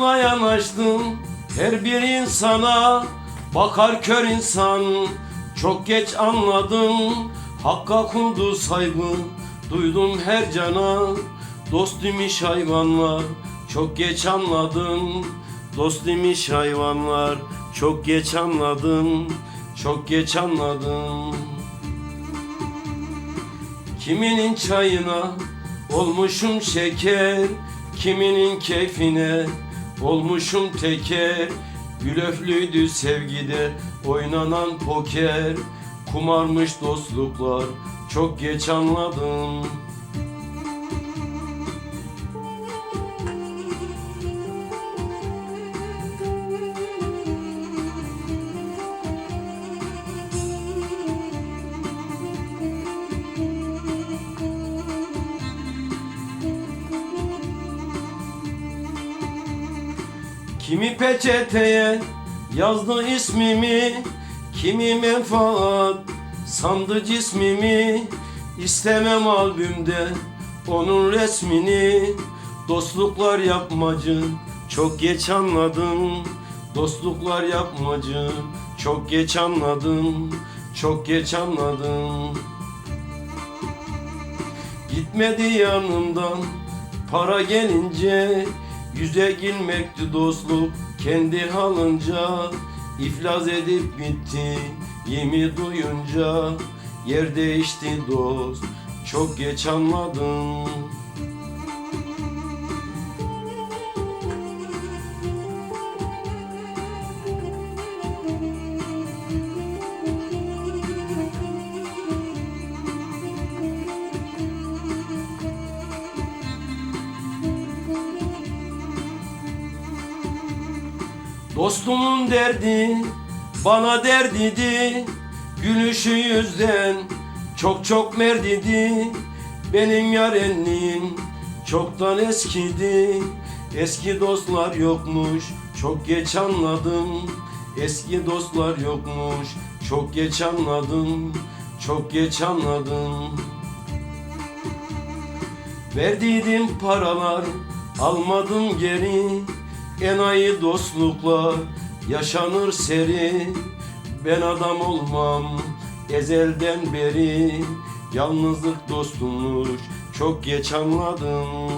Dostlukla yanaştım. Her bir insana Bakar kör insan. Çok geç anladım. Hakka kundu saygı. Duydum her cana. Dost imiş hayvanlar. Çok geç anladım. Dost imiş hayvanlar. Çok geç anladım. Çok geç anladım. Kiminin çayına olmuşum şeker Kiminin keyfine olmuşum teker Gülöflüydü sevgide oynanan poker. Kumarmış dostluklar çok geç anladım Kimi peçeteye yazdı ismimi? Kimi menfaat sandı cismimi? İstemem albümde onun resmini. Dostluklar yapmacı çok geç anladım. Dostluklar yapmacı çok geç anladım. Çok geç anladım. Gitmedi yanımdan para gelince Yüze gülmekti dostluk kendi halınca. İflas edip bitti yemi duyunca. Yer değişti dost çok geç anladım Dostumun derdi bana derdidi Gülüşü yüzden çok çok merdidi Benim yarenliğim çoktan eskidi Eski dostlar yokmuş çok geç anladım. Eski dostlar yokmuş çok geç anladım. Çok geç anladım. Verdiydim paralar almadım geri Enayi dostluklar yaşanır seri. Ben adam olmam ezelden beri. Yalnızlık dostummuş çok geç anladım